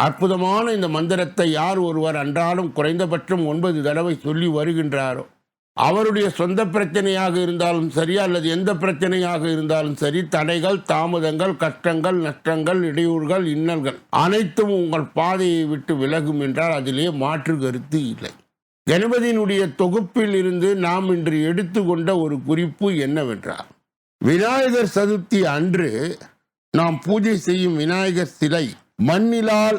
அற்புதமான இந்த மந்திரத்தை யார் ஒருவர் அன்றாலும் குறைந்தபட்சம் ஒன்பது தடவை சொல்லி வருகின்றாரோ அவருடைய சொந்த பிரச்சனையாக இருந்தாலும் சரி அல்லது எந்த பிரச்சனையாக இருந்தாலும் சரி தடைகள் தாமதங்கள் கஷ்டங்கள் நஷ்டங்கள் இடையூறுகள் இன்னல்கள் அனைத்தும் உங்கள் பாதையை விட்டு விலகும் என்றால் அதிலே மாற்று கருத்து இல்லை. கணபதியினுடைய தொகுப்பில் இருந்து நாம் இன்று எடுத்துக்கொண்ட ஒரு குறிப்பு என்னவென்றால் விநாயகர் சதுர்த்தி அன்று நாம் பூஜை செய்யும் விநாயகர் சிலை மண்ணிலால்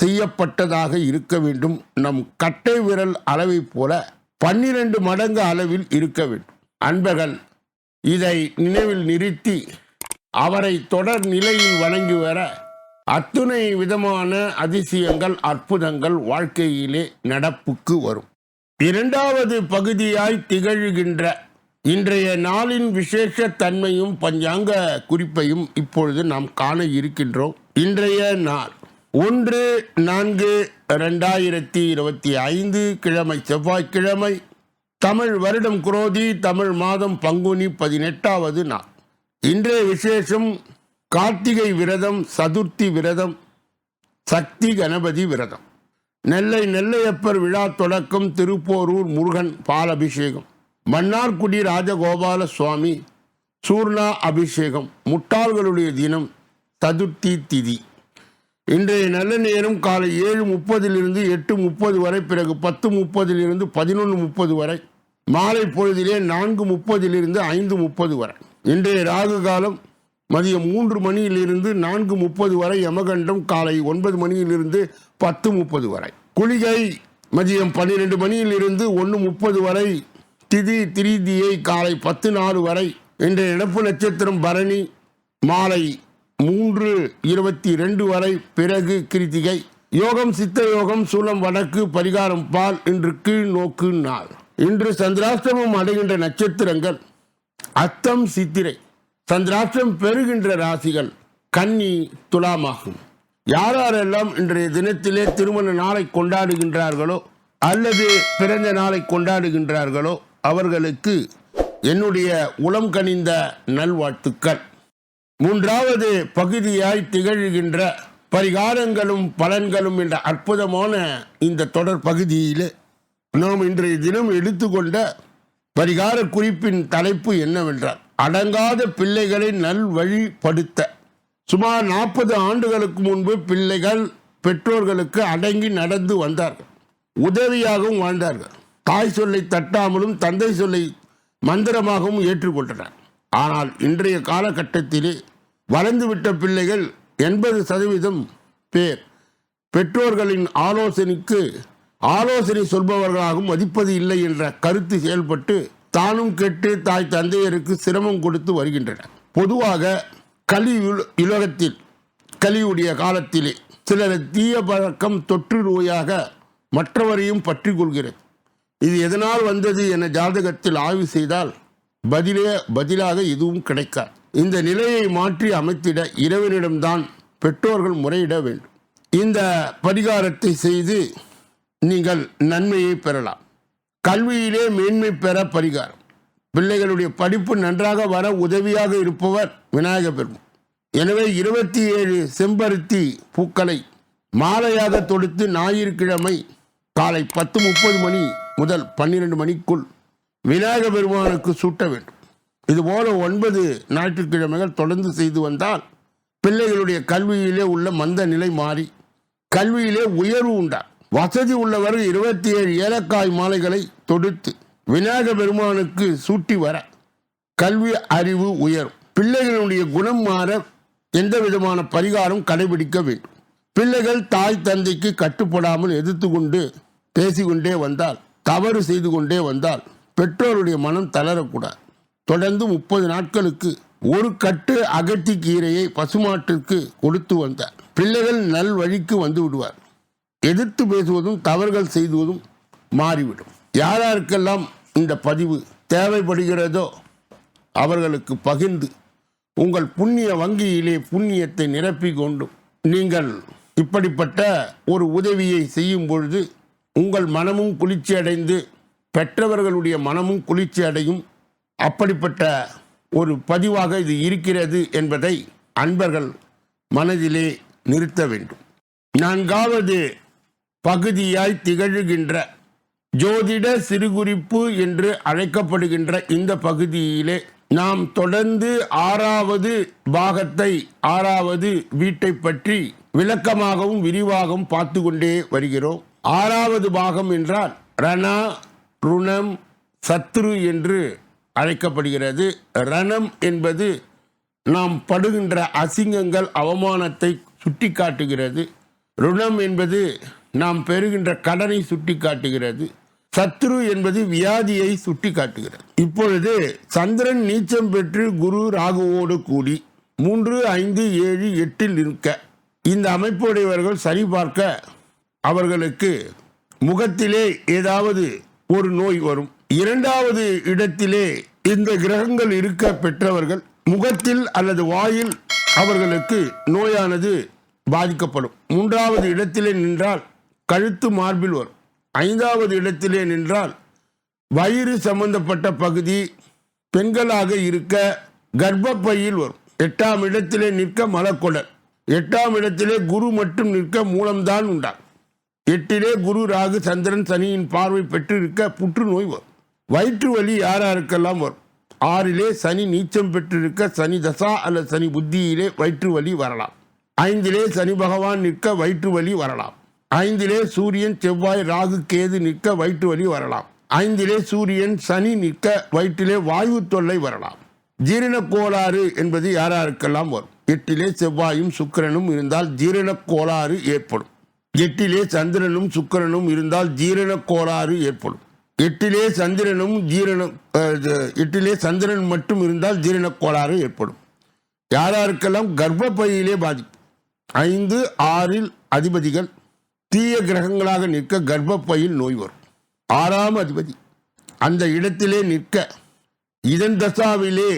செய்யப்பட்டதாக இருக்க வேண்டும். நம் கட்டை விரல் அளவை போல பன்னிரண்டு மடங்கு அளவில் இருக்க வேண்டும். அன்பர்கள் இதை நினைவில் நிறுத்தி அவரை தொடர் நிலையில் வணங்கி வர அத்துணை விதமான அதிசயங்கள் அற்புதங்கள் வாழ்க்கையிலே நடப்புக்கு வரும். இரண்டாவது பகுதியாய் திகழ்கின்ற இன்றைய நாளின் விசேஷ தன்மையும் பஞ்சாங்க குறிப்பையும் இப்பொழுது நாம் காண இருக்கின்றோம். இன்றைய நாள் ஒன்று நான்கு ரெண்டாயிரத்தி இருபத்தி ஐந்து கிழமை செவ்வாய்க்கிழமை தமிழ் வருடம் குரோதி தமிழ் மாதம் பங்குனி பதினெட்டாவது நாள். இன்றைய விசேஷம் கார்த்திகை விரதம் சதுர்த்தி விரதம் சக்தி கணபதி விரதம். நெல்லை நெல்லையப்பர் விழா தொடக்கம் திருப்போரூர் முருகன் பாலபிஷேகம். மன்னார்குடி ராஜகோபால சுவாமி சூர்ணா அபிஷேகம். முட்டாள்களுடைய தினம் சதுர்த்தி திதி. இன்றைய நல்ல நேரம் காலை ஏழு முப்பதிலிருந்து எட்டு முப்பது வரை பிறகு பத்து முப்பதிலிருந்து பதினொன்று முப்பது வரை மாலை பொழுதிலே நான்கு முப்பதிலிருந்து ஐந்து முப்பது வரை. இன்றைய ராகு காலம் மதியம் மூன்று மணியிலிருந்து நான்கு முப்பது வரை யமகண்டம் காலை ஒன்பது மணியிலிருந்து பத்து முப்பது வரை. குளிகை மதியம் பன்னிரெண்டு மணியிலிருந்து ஒன்று முப்பது வரை திதி திரிதியை காலை பத்து நாலு வரை. இன்றைய இழப்பு நட்சத்திரம் பரணி மாலை மூன்று இருபத்தி ரெண்டு வரை பிறகு கிருத்திகை. யோகம் சித்த யோகம் சூலம் வடக்கு பரிகாரம் பால் இன்று கீழ் நோக்கு நாள். இன்று சந்திராஷ்டமம் அடைகின்ற நட்சத்திரங்கள் அத்தம் சித்திரை. சந்திராஷ்டம் பெறுகின்ற ராசிகள் கன்னி துலாமாகும். யாரெல்லாம் இன்றைய தினத்திலே திருமண நாளை கொண்டாடுகின்றார்களோ அல்லது பிறந்த நாளை கொண்டாடுகின்றார்களோ அவர்களுக்கு என்னுடைய உளம் கனிந்த நல்வாழ்த்துக்கள். மூன்றாவது பகுதியாய் திகழ்கின்ற பரிகாரங்களும் பலன்களும் என்ற அற்புதமான இந்த தொடர் பகுதியிலே நாம் இன்றைய தினம் எடுத்துக்கொண்ட பரிகார குறிப்பின் தலைப்பு என்னவென்றால் அடங்காத பிள்ளைகளை நல்வழிப்படுத்த சுமார் நாற்பது ஆண்டுகளுக்கு முன்பு பிள்ளைகள் பெற்றோர்களுக்கு அடங்கி நடந்து வந்தார்கள். உதவியாகவும் வாழ்ந்தார்கள். தாய் சொல்லை தட்டாமலும் தந்தை சொல்லை மந்திரமாகவும் ஏற்றுக்கொண்டனர். ஆனால் இன்றைய காலகட்டத்திலே வளர்ந்துவிட்ட பிள்ளைகள் எண்பது சதவீதம் பேர். பெற்றோர்களின் ஆலோசனைக்கு ஆலோசனை சொல்பவர்களாகவும் மதிப்பது இல்லை என்ற கருத்து செயல்பட்டு தானும் கெட்டு தாய் தந்தையருக்கு சிரமம் கொடுத்து வருகின்றனர். பொதுவாக கலி உலகத்தில் கலியுடைய காலத்திலே சிலர் தீய பழக்கம் தொற்று நோயாக மற்றவரையும் பற்றி கொள்கிறது. இது எதனால் வந்தது என ஜாதகத்தில் ஆய்வு செய்தால் பதிலே பதிலாக எதுவும் கிடைக்காது. இந்த நிலையை மாற்றி அமைத்திட இறைவனிடம்தான் பெற்றோர்கள் முறையிட வேண்டும். இந்த பரிகாரத்தை செய்து நீங்கள் நன்மையை பெறலாம். கல்வியிலே மேன்மை பெற பரிகாரம். பிள்ளைகளுடைய படிப்பு நன்றாக வர உதவியாக இருப்பவர் விநாயக பெருமான். எனவே இருபத்தி ஏழு செம்பருத்தி பூக்களை மாலையாக தொடுத்து ஞாயிற்றுக்கிழமை காலை பத்து முப்பது மணி முதல் பன்னிரண்டு மணிக்குள் விநாயக பெருமானுக்கு சூட்ட வேண்டும். இதுபோல ஒன்பது ஞாயிற்றுக்கிழமைகள் தொடர்ந்து செய்து வந்தால் பிள்ளைகளுடைய கல்வியிலே உள்ள மந்த நிலை மாறி கல்வியிலே உயர்வு உண்டார். வசதி உள்ளவர் இருபத்தி ஏழு ஏலக்காய் மாலைகளை தொடுத்து விநாயக பெருமானுக்கு சூட்டி வர கல்வி அறிவு உயரும். பிள்ளைகளுடைய குணம் மாற எந்த விதமான பரிகாரம் கடைபிடிக்க வேண்டும். பிள்ளைகள் தாய் தந்தைக்கு கட்டுப்படாமல் எதிர்த்து கொண்டு பேசிக்கொண்டே வந்தால் தவறு செய்து கொண்டே வந்தால் பெற்றோருடைய மனம் தளரக்கூடாது. தொடர்ந்து முப்பது நாட்களுக்கு ஒரு கட்டு அகத்தி கீரையை பசுமாட்டிற்கு கொடுத்து வந்தார். பிள்ளைகள் நல் வழிக்கு வந்து விடுவார். எதிர்த்து பேசுவதும் தவறுகள் செய்துவதும் மாறிவிடும். யாராருக்கெல்லாம் இந்த பதிவு தேவைப்படுகிறதோ அவர்களுக்கு பகிர்ந்து உங்கள் புண்ணிய வங்கியிலே புண்ணியத்தை நிரப்பிக் கொண்டும் நீங்கள் இப்படிப்பட்ட ஒரு உதவியை செய்யும் பொழுது உங்கள் மனமும் குளிர்ச்சி அடைந்து பெற்றவர்களுடைய மனமும் குளிர்ச்சி அடையும். அப்படிப்பட்ட ஒரு பதிவாக இது இருக்கிறது என்பதை அன்பர்கள் மனதிலே நிறுத்த வேண்டும். நான்காவது பகுதியாய் திகழ்கின்ற ஜோதிட சிறுகுறிப்பு என்று அழைக்கப்படுகின்ற இந்த பகுதியிலே நாம் தொடர்ந்து ஆறாவது பாகத்தை ஆறாவது வீட்டை பற்றி விளக்கமாகவும் விரிவாகவும் பார்த்து கொண்டே வருகிறோம். ஆறாவது பாகம் என்றால் ரணா ருணம் சத்ரு என்று அழைக்கப்படுகிறது. ரணம் என்பது நாம் படுகின்ற அசிங்கங்கள் அவமானத்தை சுட்டி காட்டுகிறது ருணம் என்பது நாம் பெறுகின்ற கடனை சுட்டி காட்டுகிறது சத்ரு என்பது வியாதியை சுட்டி காட்டுகிறது இப்பொழுது சந்திரன் நீச்சம் பெற்று குரு ராகுவோடு கூடி மூன்று ஐந்து ஏழு எட்டில் இருக்க இந்த அமைப்புடையவர்கள் சரிபார்க்க அவர்களுக்கு முகத்திலே ஏதாவது ஒரு நோய் வரும். இரண்டாவது இடத்திலே இந்த கிரகங்கள் இருக்க பெற்றவர்கள் முகத்தில் அல்லது வாயில் அவர்களுக்கு நோயானது பாதிக்கப்படும். மூன்றாவது இடத்திலே நின்றால் கழுத்து மார்பில் வரும். ஐந்தாவது இடத்திலே நின்றால் வயிறு சம்பந்தப்பட்ட பகுதி பெண்களாக இருக்க கர்ப்பப்பையில் வரும். எட்டாம் இடத்திலே நிற்க மலக்குடல். எட்டாம் இடத்திலே குரு மட்டும் நிற்க மூலம்தான் உண்டாகும். எட்டிலே குரு ராகு சந்திரன் சனியின் பார்வை பெற்றிருக்க புற்றுநோய் வரும். வயிற்று வலி யாராருக்கெல்லாம் வரும்? ஆறிலே சனி நீச்சம் பெற்றிருக்க சனி தசா அல்லது சனி புத்தியிலே வயிற்று வலி வரலாம். ஐந்திலே சனி பகவான் நிற்க வயிற்று வலி வரலாம். ஐந்திலே சூரியன் செவ்வாய் ராகு கேது நிற்க வயிற்று வலி வரலாம். ஐந்திலே சூரியன் சனி நிற்க வயிற்றிலே வாயு தொல்லை வரலாம். ஜீரண கோளாறு என்பது யாராருக்கெல்லாம் வரும்? எட்டிலே செவ்வாயும் சுக்கிரனும் இருந்தால் ஜீரண கோளாறு ஏற்படும். எட்டிலே சந்திரனும் சுக்கரனும் இருந்தால் ஜீரண கோளாறு ஏற்படும். எட்டிலே சந்திரனும் ஜீரணம் எட்டிலே சந்திரன் மட்டும் இருந்தால் ஜீரண கோளாறு ஏற்படும். யாராருக்கெல்லாம் கர்ப்பப்பையிலே பாதிப்பு? ஐந்து ஆறில் அதிபதிகள் தீய கிரகங்களாக நிற்க கர்ப்பப்பையில் நோய் வரும். ஆறாம் அதிபதி அந்த இடத்திலே நிற்க இதன் தசாவிலே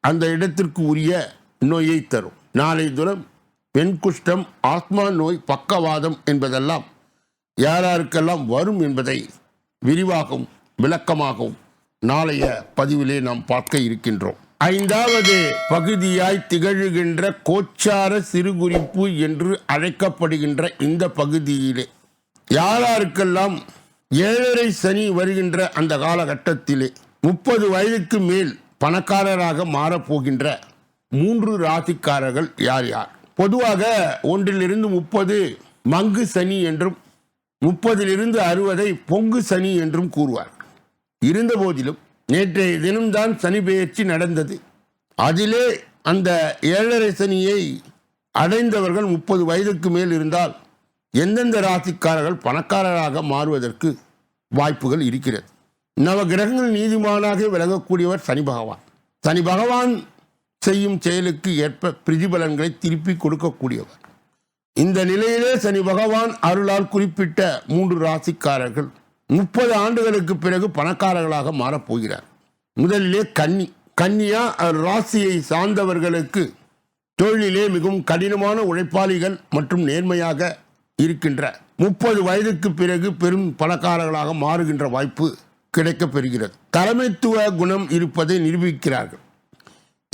அந்த இடத்திற்கு உரிய நோயை தரும். நாளை தூரம் பெண் குஷ்டம் ஆத்மா நோய் பக்கவாதம் என்பதெல்லாம் யாராருக்கெல்லாம் வரும் என்பதை விரிவாகவும் விளக்கமாகவும் நாளைய பதிவிலே நாம் பார்க்க இருக்கின்றோம். ஐந்தாவது பகுதியாய் திகழ்கின்ற கோச்சார சிறுகுறிப்பு என்று அழைக்கப்படுகின்ற இந்த பகுதியிலே யாராருக்கெல்லாம் ஏழரை சனி வருகின்ற அந்த காலகட்டத்திலே முப்பது வயதுக்கு மேல் பணக்காரராக மாறப்போகின்ற மூன்று ராசிக்காரர்கள் யார் யார்? பொதுவாக ஒன்றிலிருந்து முப்பது மங்கு சனி என்றும் முப்பதிலிருந்து அறுபதை பொங்கு சனி என்றும் கூறுவார். இருந்த போதிலும் நேற்றைய தினம்தான் சனி பெயர்ச்சி நடந்தது. அதிலே அந்த ஏழரை சனியை அடைந்தவர்கள் முப்பது வயதுக்கு மேல் இருந்தால் எந்தெந்த ராசிக்காரர்கள் பணக்காரராக மாறுவதற்கு வாய்ப்புகள் இருக்கிறது. நவ கிரகங்கள் நீதிமானாக விலகக்கூடியவர் சனி பகவான். சனி பகவான் செய்யும் செயலுக்கு ஏற்ப பிரதிபலன்களை திருப்பி கொடுக்கக்கூடியவர். இந்த நிலையிலே சனி பகவான் அருளால் குறிப்பிட்ட மூன்று ராசிக்காரர்கள் முப்பது ஆண்டுகளுக்கு பிறகு பணக்காரர்களாக மாறப்போகிறார் முதலிலே கன்னி கன்னியா ராசியை சார்ந்தவர்களுக்கு தொழிலிலே மிகவும் கடினமான உழைப்பாளிகள் மற்றும் நேர்மையாக இருக்கின்ற முப்பது வயதுக்கு பிறகு பெரும் பணக்காரர்களாக மாறுகின்ற வாய்ப்பு கிடைக்கப்பெறுகிறது தலைமைத்துவ குணம் இருப்பதை நிரூபிக்கிறார்கள்.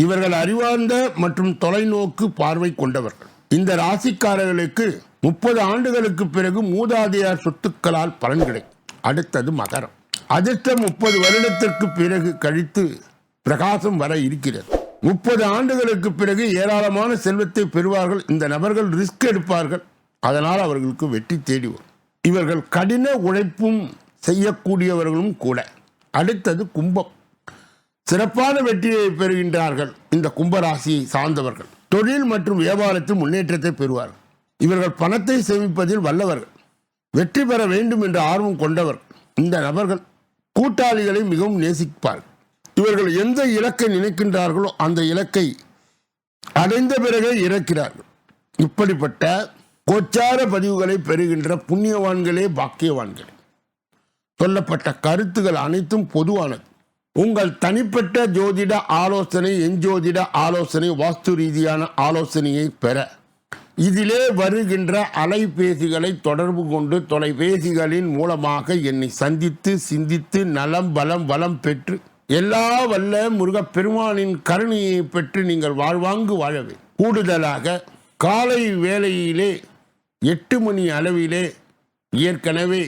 இவர்கள் அறிவார்ந்த மற்றும் தொலைநோக்கு பார்வை கொண்டவர்கள். இந்த ராசிக்காரர்களுக்கு முப்பது ஆண்டுகளுக்கு பிறகு மூதாதையார் சொத்துக்களால் பலன் கிடைக்கும். அடுத்தது மகரம். அதிர்ஷ்டம் முப்பது வருடத்திற்கு பிறகு கழித்து பிரகாசம் வர இருக்கிறது. முப்பது ஆண்டுகளுக்கு பிறகு ஏராளமான செல்வத்தை பெறுவார்கள். இந்த நபர்கள் ரிஸ்க் எடுப்பார்கள். அதனால் அவர்களுக்கு வெற்றி தேடி வரும். இவர்கள் கடின உழைப்பும் செய்யக்கூடியவர்களும் கூட. அடுத்தது கும்பம். சிறப்பான வெற்றியை பெறுகின்றார்கள் இந்த கும்பராசியை சார்ந்தவர்கள். தொழில் மற்றும் வியாபாரத்தில் முன்னேற்றத்தை பெறுவார்கள் இவர்கள் பணத்தை சேமிப்பதில் வல்லவர்கள். வெற்றி பெற வேண்டும் என்ற ஆர்வம் கொண்டவர். இந்த நபர்கள் கூட்டாளிகளை மிகவும் நேசிப்பார். இவர்கள் எந்த இலக்கை நினைக்கின்றார்களோ அந்த இலக்கை அடைந்த பிறகே இறக்கிறார்கள். இப்படிப்பட்ட கோச்சார பதிவுகளை பெறுகின்ற புண்ணியவான்களே பாக்கியவான்கள். சொல்லப்பட்ட கருத்துகள் அனைத்தும் பொதுவானது. உங்கள் தனிப்பட்ட ஜோதிட ஆலோசனை எஞ்சோதிட ஆலோசனை வாஸ்து ரீதியான ஆலோசனையை பெற. இதிலே வருகின்ற அலைபேசிகளை தொடர்பு கொண்டு தொலைபேசிகளின் மூலமாக என்னை சந்தித்து சிந்தித்து நலம் பலம் வளம் பெற்று எல்லா வல்ல முருகப்பெருமானின் கருணையை பெற்று நீங்கள் வாழ்வாங்கு வாழவே கூடுதலாக காலை வேளையிலே எட்டு மணி அளவிலே ஏற்கனவே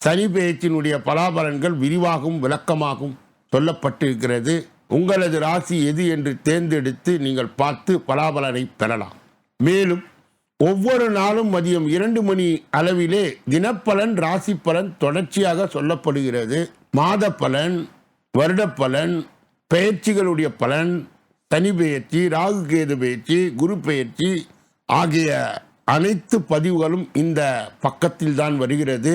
சனி பேச்சினுடைய பலாபலன்கள் விரிவாகவும் விளக்கமாகும் சொல்லப்பட்டிருக்கிறது உங்களது ராசி எது என்று தேர்ந்தெடுத்து நீங்கள் பார்த்து பலாபலனை பெறலாம். மேலும் ஒவ்வொரு நாளும் மதியம் இரண்டு மணி அளவிலே தினப்பலன் ராசி பலன் தொடர்ச்சியாக சொல்லப்படுகிறது. மாத பலன் வருடப்பலன் பெயர்ச்சிகளுடைய பலன் சனி பெயர்ச்சி ராகு கேது பெயர்ச்சி குரு பெயர்ச்சி ஆகிய அனைத்து பதிவுகளும் இந்த பக்கத்தில் தான் வருகிறது.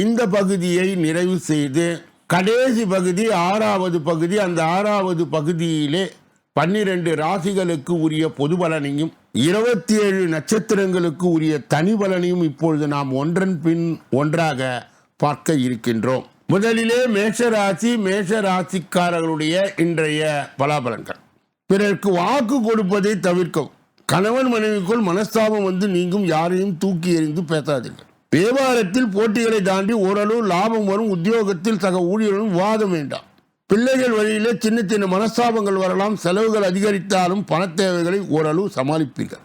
இந்த பகுதியை நிறைவு செய்து கடைசி பகுதி ஆறாவது பகுதி அந்த ஆறாவது பகுதியிலே பன்னிரண்டு ராசிகளுக்கு உரிய பொது பலனையும் இருபத்தி ஏழு நட்சத்திரங்களுக்கு உரிய தனி பலனையும் இப்பொழுது நாம் ஒன்றன் பின் ஒன்றாக பார்க்க இருக்கின்றோம். முதலிலே மேஷ ராசி மேஷ ராசிக்காரர்களுடைய இன்றைய பலாபலங்கள் பிறருக்கு வாக்கு கொடுப்பதை தவிர்க்கவும். கணவன் மனைவிக்குள் மனஸ்தாபம் வந்து நீங்கும் யாரையும் தூக்கி எறிந்து பேசாதீர்கள். வியாபாரத்தில் போட்டிகளை தாண்டி ஓரளவு லாபம் வரும் உத்தியோகத்தில் சக ஊழியர்களும் வாதம் வேண்டாம். பிள்ளைகள் வழியிலே சின்ன சின்ன மனஸ்தாபங்கள் வரலாம் செலவுகள் அதிகரித்தாலும் பண தேவைகளை ஓரளவு சமாளிப்பீர்கள்.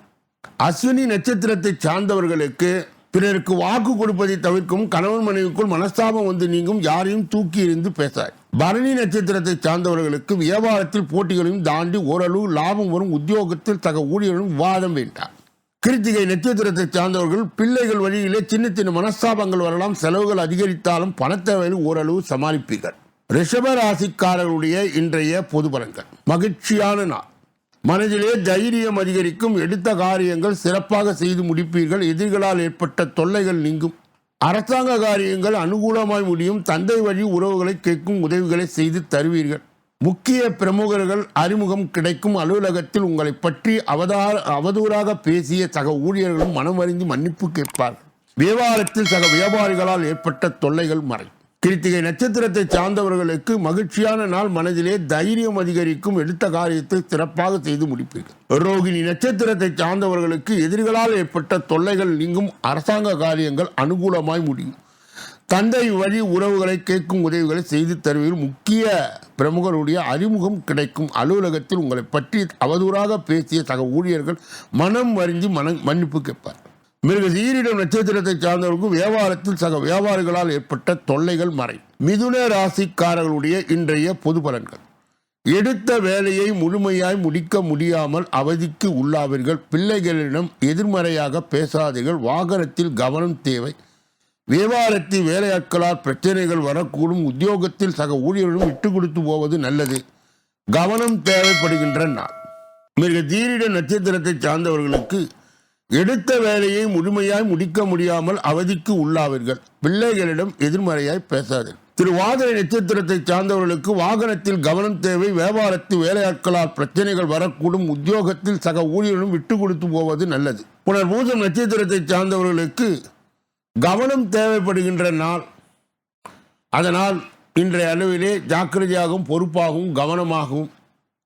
அஸ்வினி நட்சத்திரத்தை சார்ந்தவர்களுக்கு பிறருக்கு வாக்கு கொடுப்பதை தவிர்க்கும் கணவன் மனைவிக்குள் மனஸ்தாபம் வந்து நீங்கும் யாரையும் தூக்கி இருந்து பேசாய் பரணி நட்சத்திரத்தை சார்ந்தவர்களுக்கு வியாபாரத்தில் போட்டிகளையும் தாண்டி ஓரளவு லாபம் வரும் உத்தியோகத்தில் சக ஊழியர்களும் வாதம் வேண்டாம். கிருத்திகை நட்சத்திரத்தை சார்ந்தவர்கள் பிள்ளைகள் வழியிலே சின்ன சின்ன மனஸ்தாபங்கள் வரலாம் செலவுகள் அதிகரித்தாலும் பணத்தேவையில் ஓரளவு சமாளிப்பீர்கள். ரிஷப ராசிக்காரர்களுடைய இன்றைய பொது பலன்கள். மகிழ்ச்சியான நாள். மனதிலே தைரியம் அதிகரிக்கும் எடுத்த காரியங்கள் சிறப்பாக செய்து முடிப்பீர்கள் எதிர்களால் ஏற்பட்ட தொல்லைகள் நீங்கும். அரசாங்க காரியங்கள் அனுகூலமாய் முடியும் தந்தை வழி உறவுகளை கேட்கும் உதவிகளை செய்து தருவீர்கள். முக்கிய பிரமுகர்கள் அறிமுகம் கிடைக்கும் அலுவலகத்தில் உங்களை பற்றி அவதார அவதூறாக பேசிய சக ஊழியர்களும் மனம் அறிந்து மன்னிப்பு கேட்பார். வியாபாரத்தில் சக வியாபாரிகளால் ஏற்பட்ட தொல்லைகள் மறை. கிருத்திகை நட்சத்திரத்தை சார்ந்தவர்களுக்கு மகிழ்ச்சியான நாள் மனதிலே தைரியம் அதிகரிக்கும் எடுத்த காரியத்தை சிறப்பாக செய்து முடிப்பீர்கள். ரோகிணி நட்சத்திரத்தை சார்ந்தவர்களுக்கு எதிரிகளால் ஏற்பட்ட தொல்லைகள் நீங்கும் அரசாங்க காரியங்கள் அனுகூலமாய் முடியும். தந்தை வழி உறவுகளை கேட்கும் உதவிகளை செய்து தருவதில் முக்கிய பிரமுகருடைய அறிமுகம் கிடைக்கும் அலுவலகத்தில் உங்களை பற்றி அவதூறாக பேசிய சக ஊழியர்கள் மனம் வருந்தி மன மன்னிப்பு கேட்பார். மிருக சீரிடம் நட்சத்திரத்தை சார்ந்தவர்களுக்கு வியாபாரத்தில் சக வியாபாரிகளால் ஏற்பட்ட தொல்லைகள் மறை மிதுன ராசிக்காரர்களுடைய இன்றைய பொது பலன்கள். எடுத்த வேலையை முழுமையாய் முடிக்க முடியாமல் அவதிக்கு உள்ளாவீர்கள். பிள்ளைகளிடம் எதிர்மறையாக பேசாதீர்கள். வாகனத்தில் கவனம் தேவை. வியாபாரத்தில் வேலையாட்களால் பிரச்சனைகள் வரக்கூடும். உத்தியோகத்தில் சக ஊழியர்களும் விட்டு கொடுத்து போவது நல்லது. கவனம் தேவைப்படுகின்ற நாள். மிக தீரிட நட்சத்திரத்தை சார்ந்தவர்களுக்கு எடுத்த வேலையை முழுமையாய் முடிக்க முடியாமல் அவதிக்கு உள்ளாவீர்கள். பிள்ளைகளிடம் எதிர்மறையாய் பேசாது திருவாதிரை நட்சத்திரத்தை சார்ந்தவர்களுக்கு வாகனத்தில் கவனம் தேவை. வியாபாரத்து வேலையாட்களால் பிரச்சனைகள் வரக்கூடும். உத்தியோகத்தில் சக ஊழியர்களும் விட்டு கொடுத்து போவது நல்லது. புனர்பூசம் நட்சத்திரத்தை சார்ந்தவர்களுக்கு கவனம் தேவைப்படுகின்ற நாள். அதனால் இன்றைய அளவிலே ஜாக்கிரதையாகவும் பொறுப்பாகவும் கவனமாகவும்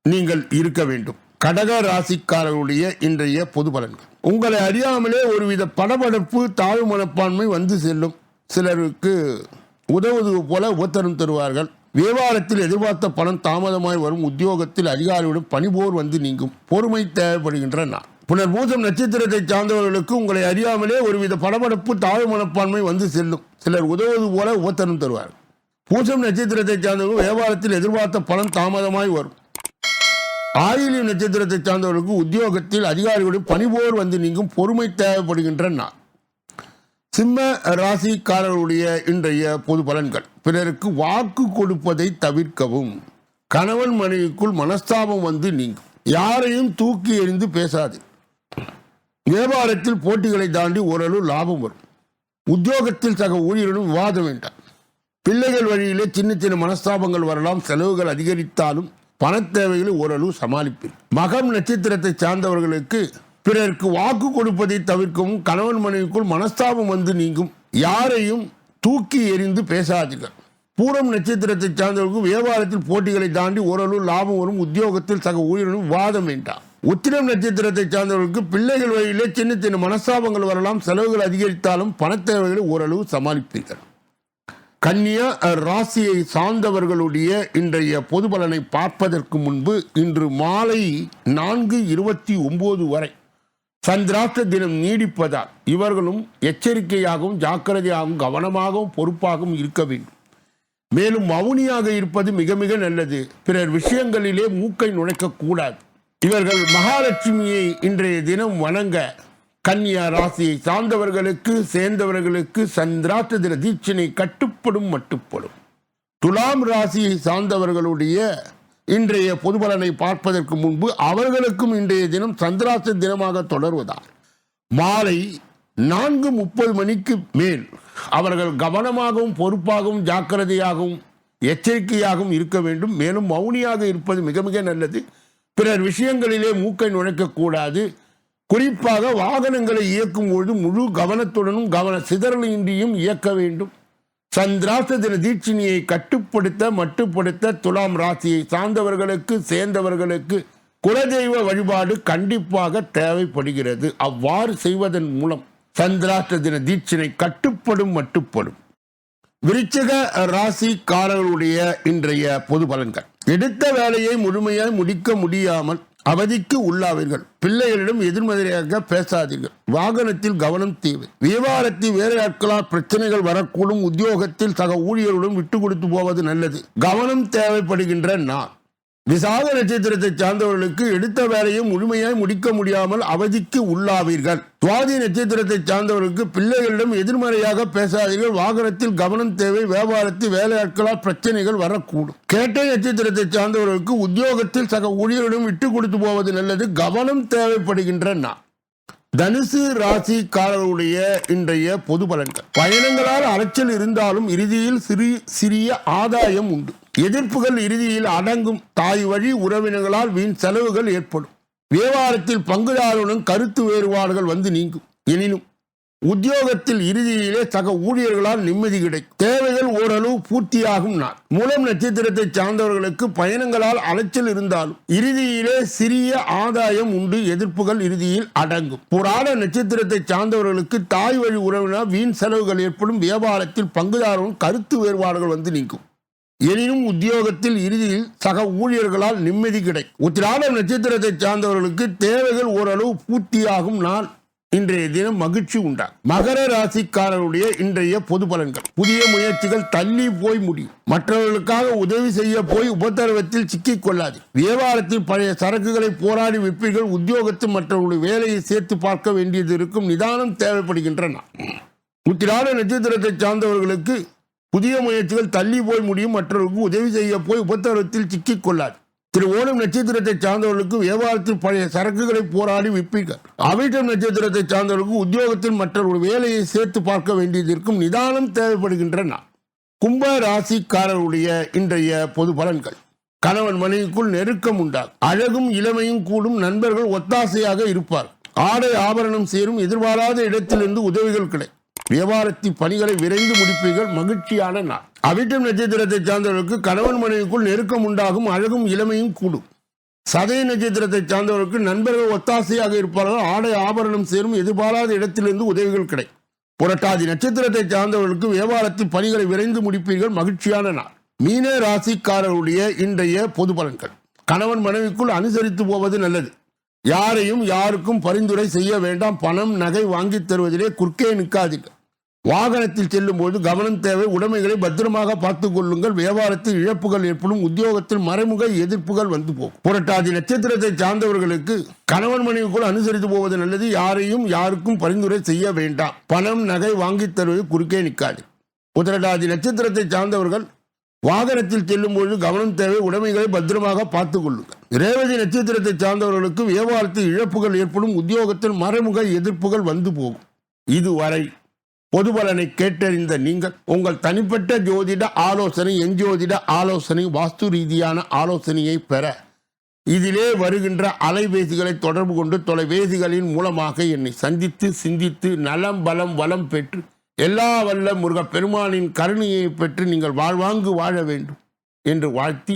நீங்கள் இருக்க வேண்டும். கடக ராசிக்காரர்களுடைய இன்றைய பொது பலன்கள். உங்களை அறியாமலே ஒருவித படபடப்பு தாழ்வு மனப்பான்மை வந்து செல்லும். சிலருக்கு உதவுவது போல உத்தரம் தருவார்கள். வியாபாரத்தில் எதிர்பார்த்த பணம் தாமதமாய் வரும். உத்தியோகத்தில் அதிகாரியுடன் பணிபோர் வந்து நீங்கும். பொறுமை தேவைப்படுகின்ற நாள். புனர்பூசம் நட்சத்திரத்தை சார்ந்தவர்களுக்கு உங்களை அறியாமலே ஒருவித படபடப்பு தாழ்வு மனப்பான்மை வந்து செல்லும். சிலர் உதவுவது போல உபத்தரம் தருவார். பூசம் நட்சத்திரத்தை சார்ந்தவர்கள் வியாபாரத்தில் எதிர்பார்த்த பலன் தாமதமாய் வரும். ஆயிலியம் நட்சத்திரத்தை சார்ந்தவர்களுக்கு உத்தியோகத்தில் அதிகாரிகளுடன் பணிபோர் வந்து நீங்கும் பொறுமை தேவைப்படுகின்ற நாள். சிம்ம ராசிக்காரர்களுடைய இன்றைய பொது பலன்கள். பிறருக்கு வாக்கு கொடுப்பதை தவிர்க்கவும். கணவன் மனைவிக்குள் மனஸ்தாபம் வந்து நீங்கும். யாரையும் தூக்கி எறிந்து பேசாது. வியாபாரத்தில் போட்டிகளை தாண்டி ஓரளவு லாபம் வரும். உத்தியோகத்தில் சக ஊழியர்களும் விவாதம் வேண்டாம். பிள்ளைகள் வழியிலே சின்ன சின்ன மனஸ்தாபங்கள் வரலாம். செலவுகள் அதிகரித்தாலும் பண தேவைகளை ஓரளவு சமாளிப்பீர். மகம் நட்சத்திரத்தை சார்ந்தவர்களுக்கு பிறருக்கு வாக்கு கொடுப்பதை தவிர்க்கவும் கணவன் மனைவிக்குள் மனஸ்தாபம் வந்து நீங்கும். யாரையும் தூக்கி எறிந்து பேசாதீர்கள். பூரம் நட்சத்திரத்தை சார்ந்தவர்களுக்கு வியாபாரத்தில் போட்டிகளை தாண்டி ஓரளவு லாபம் வரும். உத்தியோகத்தில் சக ஊழியர்களும் விவாதம் வேண்டாம். உத்திரம் நட்சத்திரத்தை சார்ந்தவர்களுக்கு பிள்ளைகள் வழியிலே சின்ன சின்ன மனஸ்தாபங்கள் வரலாம். செலவுகள் அதிகரித்தாலும் பணத்தேவைகளை ஓரளவு சமாளிப்பீர்கள். கன்னியா ராசியை சார்ந்தவர்களுடைய இன்றைய பொது பலனை பார்ப்பதற்கு முன்பு இன்று மாலை நான்கு இருபத்தி ஒன்பது வரை சந்திராஷ்ட தினம் நீடிப்பதால் இவர்களும் எச்சரிக்கையாகவும் ஜாக்கிரதையாகவும் கவனமாகவும் பொறுப்பாகவும் இருக்க வேண்டும். மேலும் மௌனியாக இருப்பது மிக மிக நல்லது. பிறர் விஷயங்களிலே மூக்கை நுழைக்கக்கூடாது இவர்கள் மகாலட்சுமியை இன்றைய தினம் வணங்க கன்னியா ராசியை சார்ந்தவர்களுக்கு சேர்ந்தவர்களுக்கு சந்திராத்த தின தீட்சணை கட்டுப்படும் மட்டுப்படும். துலாம் ராசியை சார்ந்தவர்களுடைய இன்றைய பொதுபலனை பார்ப்பதற்கு முன்பு அவர்களுக்கும் இன்றைய தினம் சந்திராச தினமாக தொடர்வதால் மாலை நான்கு முப்பது மணிக்கு மேல் அவர்கள் கவனமாகவும் பொறுப்பாகவும் ஜாக்கிரதையாகவும் எச்சரிக்கையாகவும் இருக்க வேண்டும். மேலும் மௌனியாக இருப்பது மிக மிக நல்லது. பிறர் விஷயங்களிலே மூக்கை நுழைக்கக்கூடாது. குறிப்பாக வாகனங்களை இயக்கும் பொழுது முழு கவனத்துடனும் கவன சிதறலின்றியும் இயக்க வேண்டும். சந்திராச தின தீட்சிணியை கட்டுப்படுத்த மட்டுப்படுத்த துலாம் ராசியை சார்ந்தவர்களுக்கு சேர்ந்தவர்களுக்கு குலதெய்வ வழிபாடு கண்டிப்பாக தேவைப்படுகிறது. அவ்வாறு செய்வதன் மூலம் சந்திராஷ்ட தின தீட்சிணை கட்டுப்படும் மட்டுப்படும். விருச்சக ராசிக்காரர்களுடைய இன்றைய பொது பலன்கள். எடுத்த வேலையை முழுமையாய் முடிக்க முடியாமல் அவதிக்கு உள்ளாவீர்கள். பிள்ளைகளிடம் எதிர்மறையாக பேசாதீர்கள். வாகனத்தில் கவனம் தேவை. வியாபாரத்தில் வேலையாட்களால் பிரச்சனைகள் வரக்கூடும். உத்தியோகத்தில் சக ஊழியர்களுடன் விட்டு கொடுத்து போவது நல்லது. கவனம் தேவைப்படுகின்ற நான் விசாக நட்சத்திரத்தை சார்ந்தவர்களுக்கு எடுத்த வேலையை முழுமையாய் முடிக்க முடியாமல் அவதிக்கு உள்ளாவீர்கள். சுவாதி நட்சத்திரத்தை சார்ந்தவர்களுக்கு பிள்ளைகளிடம் எதிர்மறையாக பேசாதீர்கள். வாகனத்தில் கவனம் தேவை வியாபாரத்தில் வேலையாட்களால் பிரச்சனைகள் வரக்கூடும். கேட்டை நட்சத்திரத்தை சார்ந்தவர்களுக்கு உத்தியோகத்தில் சக ஊழியரிடம் விட்டு கொடுத்து போவது நல்லது. கவனம் தேவைப்படுகின்ற நான் தனுசு ராசிக்காரருடைய இன்றைய பொது பலன்கள். பயணங்களால் அலைச்சல் இருந்தாலும் இறுதியில் சிறு சிறிய ஆதாயம் உண்டு. எதிர்ப்புகள் இறுதியில் அடங்கும். தாய் வழி உறவினர்களால் வீண் செலவுகள் ஏற்படும். வியாபாரத்தில் பங்குதாரருடன் கருத்து வேறுபாடுகள் வந்து நீங்கும். எனினும் உத்தியோகத்தில் இறுதியிலே சக ஊழியர்களால் நிம்மதி கிடைக்கும். தேவைகள் ஓரளவு பூர்த்தியாகும் நாள். மூலம் நட்சத்திரத்தை சார்ந்தவர்களுக்கு பயணங்களால் அலைச்சல் இருந்தாலும் இறுதியிலே சிறிய ஆதாயம் உண்டு எதிர்ப்புகள் இறுதியில் அடங்கும். புராண நட்சத்திரத்தை சார்ந்தவர்களுக்கு தாய் வழி உறவினர் வீண் செலவுகள் ஏற்படும் வியாபாரத்தில் பங்குதாரரும் கருத்து வேறுபாடுகள் வந்து நீங்கும். எனினும் உத்தியோகத்தில் இறுதியில் சக ஊழியர்களால் நிம்மதி கிடைக்கும். உத்திராட நட்சத்திரத்தை சார்ந்தவர்களுக்கு தேவைகள் ஓரளவு பூர்த்தியாகும் நாள். இன்றைய தினம் மகிழ்ச்சி உண்டாகும். மகர ராசிக்காரருடைய இன்றைய பொது பலன்கள். புதிய முயற்சிகள் தள்ளி போய் முடியும். மற்றவர்களுக்காக உதவி செய்ய போய் உபத்திரவத்தில் சிக்கிக் கொள்ளாது. வியாபாரத்தில் பழைய சரக்குகளை போராடி விற்பீர்கள். உத்தியோகத்தில் மற்றவர்களுடைய வேலையை சேர்த்து பார்க்க வேண்டியது இருக்கும். நிதானம் தேவைப்படுகின்றன. உத்திராட நட்சத்திரத்தை சார்ந்தவர்களுக்கு புதிய முயற்சிகள் தள்ளி போய் முடியும். மற்றவர்களுக்கு உதவி செய்ய போய் உபத்திரவத்தில் சிக்கிக் கொள்ளாது. திரு ஓணம் நட்சத்திரத்தை சார்ந்தவர்களுக்கு வியாபாரத்தில் பழைய சரக்குகளை போராடி விற்பீர்கள். அவிட்டம் நட்சத்திரத்தை சார்ந்தவர்களுக்கு உத்தியோகத்தில் ஒரு வேலையை சேர்த்து பார்க்க வேண்டியதற்கும் நிதானம் தேவைப்படுகின்றன. கும்ப ராசிக்காரருடைய இன்றைய பொது பலன்கள். கணவன் மனைவிக்குள் நெருக்கம் உண்டாகும். அழகும் இளமையும் கூடும் நண்பர்கள் ஒத்தாசையாக இருப்பார் ஆடை ஆபரணம் சேரும் எதிர்பாராத இடத்திலிருந்து உதவிகள் கிடைக்கும். வியாபாரத்தின் பணிகளை விரைந்து முடிப்பீர்கள். மகிழ்ச்சியான நாள். அவிட்டம் நட்சத்திரத்தை சார்ந்தவர்களுக்கு கணவன் மனைவிக்குள் நெருக்கம் உண்டாகும். அழகும் இளமையும் கூடும். சதய நட்சத்திரத்தை சார்ந்தவர்களுக்கு நண்பர்கள் ஒத்தாசையாக இருப்பார்கள். ஆடை ஆபரணம் சேரும். எதிர்பாராத இடத்திலிருந்து உதவிகள் கிடைக்கும் புரட்டாதி நட்சத்திரத்தை சார்ந்தவர்களுக்கு வியாபாரத்தில் பணிகளை விரைந்து முடிப்பீர்கள். மகிழ்ச்சியான நாள். மீன ராசிக்காரருடைய இன்றைய பொது பலன்கள். கணவன் மனைவிக்குள் அனுசரித்து போவது நல்லது. யாரையும் யாருக்கும் பரிந்துரை செய்ய வேண்டாம். பணம் நகை வாங்கித் தருவதிலே குறுக்கே நிற்காதீங்க வாகனத்தில் செல்லும் போது கவனம் தேவை. உடைமைகளை பத்திரமாக பார்த்துக் கொள்ளுங்கள். வியாபாரத்தில் இழப்புகள் ஏற்படும். உத்தியோகத்தில் மறைமுக எதிர்ப்புகள் வந்து போகும். புரட்டாதி நட்சத்திரத்தை சார்ந்தவர்களுக்கு கணவன் மனைவிக்குள் அனுசரித்து போவது நல்லது. யாரையும் யாருக்கும் பரிந்துரை செய்ய வேண்டாம். பணம் நகை வாங்கித் தருவது குறுக்கே நிற்காது உத்திரட்டாதி நட்சத்திரத்தை சார்ந்தவர்கள் வாகனத்தில் செல்லும் பொழுது கவனம் தேவை. உடைமைகளை பத்திரமாக பார்த்துக் கொள்ளுங்கள். ரேவதி நட்சத்திரத்தை சார்ந்தவர்களுக்கு வியாபாரத்தில் இழப்புகள் ஏற்படும் உத்தியோகத்தில் மறைமுக எதிர்ப்புகள் வந்து போகும். இதுவரை பொது பலனை கேட்டறிந்த நீங்கள் உங்கள் தனிப்பட்ட ஜோதிட ஆலோசனை எஞ்சோதிட ஆலோசனை வாஸ்து ரீதியான ஆலோசனையை பெற இதிலே வருகின்ற அலைபேசிகளை தொடர்பு கொண்டு தொலைபேசிகளின் மூலமாக என்னை சந்தித்து சிந்தித்து நலம் பலம் வளம் பெற்று எல்லா வல்ல முருகப் பெருமானின் கருணையை பெற்று நீங்கள் வாழ்வாங்கு வாழ வேண்டும் என்று வாழ்த்தி